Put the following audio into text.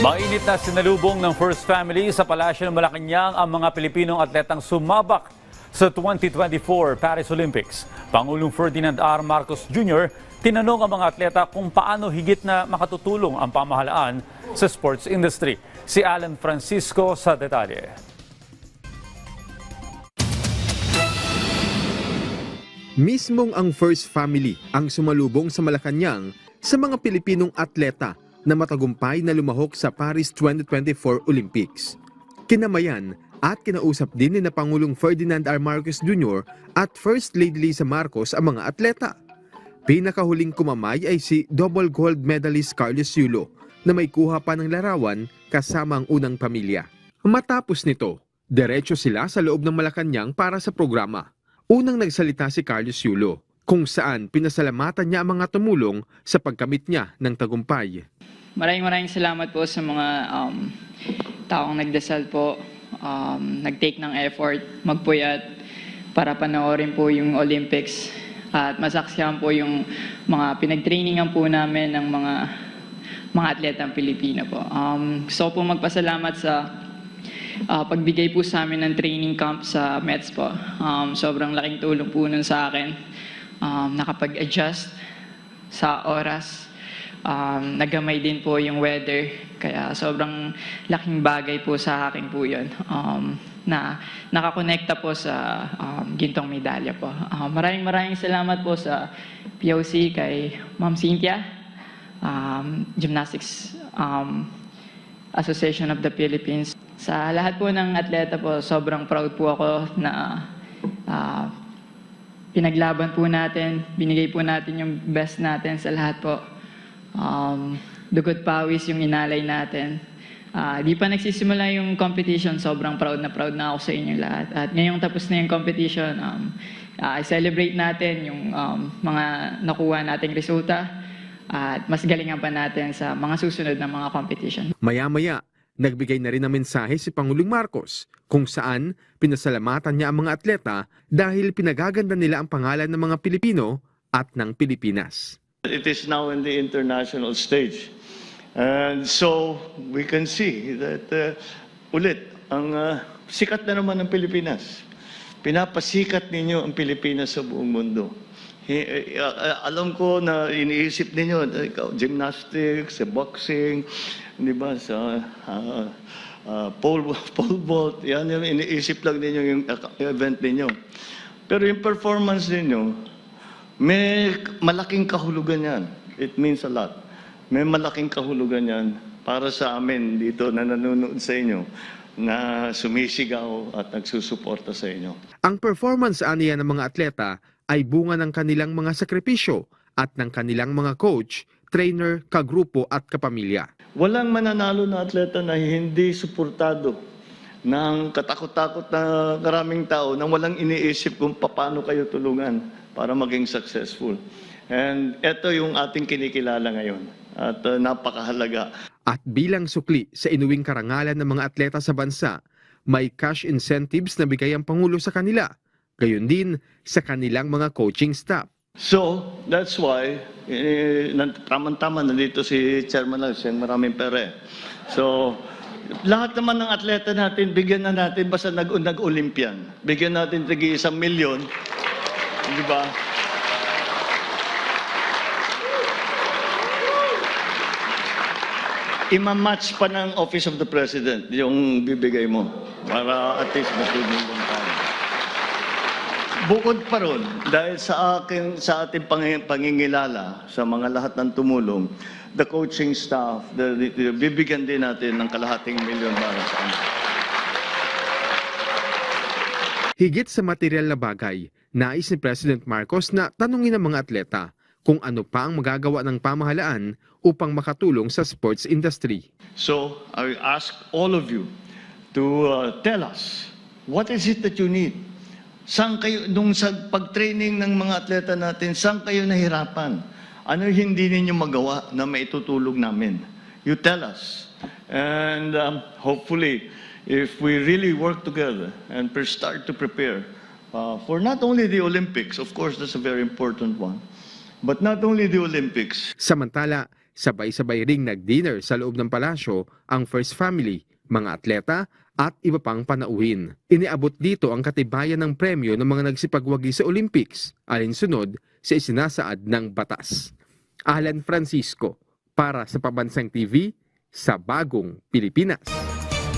Mainit na sinalubong ng First Family sa Palasyo ng Malacanang ang mga Pilipinong atletang sumabak sa 2024 Paris Olympics. Pangulong Ferdinand R. Marcos Jr. tinanong ang mga atleta kung paano higit na makatutulong ang pamahalaan sa sports industry. Si Alan Francisco sa detalye. Mismong ang First Family ang sumalubong sa Malacanang sa mga Pilipinong atleta na matagumpay na lumahok sa Paris 2024 Olympics. Kinamayan at kinausap din ni na Pangulong Ferdinand R. Marcos Jr. at First Lady Lisa Marcos ang mga atleta. Pinakahuling kumamay ay si double gold medalist Carlos Yulo na may kuha pa ng larawan kasama ang unang pamilya. Matapos nito, diretso sila sa loob ng Malacanang para sa programa. Unang nagsalita si Carlos Yulo kung saan pinasalamatan niya ang mga tumulong sa pagkamit niya ng tagumpay. Maraming maraming salamat po sa mga um, taong nagdasal po, um, nag-take ng effort, magpuyat para panoorin po yung Olympics at masaksihan po yung mga pinag-trainingan po namin ng mga mga atletang Pilipino po. Um, gusto po magpasalamat sa ah, pagbigay po sa amin ng training camp sa Mets po. Um, sobrang laking tulong po nun sa akin. Um, nakapag-adjust sa oras. Um, nagamay din po yung weather. Kaya sobrang laking bagay po sa akin po yun. Um, na nakakonekta po sa um, gintong medalya po. Um, maraming maraming salamat po sa POC kay Ma'am Cynthia, um, Gymnastics um, Association of the Philippines. Sa lahat po ng atleta po, sobrang proud po ako na ah, pinaglaban po natin, binigay po natin yung best natin sa lahat po. Um, dugot pawis yung inalay natin. Ah, di pa nagsisimula yung competition, sobrang proud na proud na ako sa inyong lahat. At ngayong tapos na yung competition, um, ah, i-celebrate natin yung um, mga nakuha nating resulta at mas galingan pa natin sa mga susunod na mga competition. Maya-maya, nagbigay na rin ng mensahe si Pangulong Marcos kung saan pinasalamatan niya ang mga atleta dahil pinagaganda nila ang pangalan ng mga Pilipino at ng Pilipinas. It is now in the international stage. And so we can see that uh, ulit, ang uh, sikat na naman ng Pilipinas. Pinapasikat ninyo ang Pilipinas sa buong mundo. Eh, uh, alam ko na iniisip ninyo, gymnastics, sa boxing, di ba, sa uh, uh, pole, pole vault, yan yung iniisip lang ninyo yung uh, event ninyo. Pero yung performance ninyo, may malaking kahulugan yan. It means a lot. May malaking kahulugan yan para sa amin dito na nanonood sa inyo na sumisigaw at nagsusuporta sa inyo. Ang performance aniya ng mga atleta ay bunga ng kanilang mga sakripisyo at ng kanilang mga coach, trainer, kagrupo at kapamilya. Walang mananalo na atleta na hindi suportado ng katakot-takot na karaming tao na walang iniisip kung paano kayo tulungan para maging successful. And ito yung ating kinikilala ngayon at uh, napakahalaga. At bilang sukli sa inuwing karangalan ng mga atleta sa bansa, may cash incentives na bigay ang Pangulo sa kanila, gayon din sa kanilang mga coaching staff. So, that's why, eh, tamang-tama, nandito si Chairman lang, siyang maraming pere. So, lahat naman ng atleta natin, bigyan na natin, basta nag- nag-Olympian. Bigyan natin tigi isang milyon. Di ba? Ima-match pa ng Office of the President yung bibigay mo para at least matulungan tayo. Bukod pa ron, dahil sa akin sa ating pangi- pangingilala sa mga lahat ng tumulong, the coaching staff, the, the- the- bibigyan din natin ng kalahating milyon para sa kanila. Higit sa material na bagay, nais ni President Marcos na tanungin ang mga atleta kung ano pa ang magagawa ng pamahalaan upang makatulong sa sports industry. So, I ask all of you to uh, tell us, what is it that you need? Saan kayo, nung sa pag-training ng mga atleta natin, saan kayo nahirapan? Ano hindi ninyo magawa na maitutulog namin? You tell us. And um, hopefully, if we really work together and start to prepare uh, for not only the Olympics, of course, that's a very important one, but not only the Olympics, Samantala, Sabay-sabay ring nag-dinner sa loob ng palasyo ang first family, mga atleta at iba pang panauhin. Iniabot dito ang katibayan ng premyo ng mga nagsipagwagi sa Olympics, alinsunod sa isinasaad ng batas. Alan Francisco, para sa Pabansang TV, sa Bagong Pilipinas.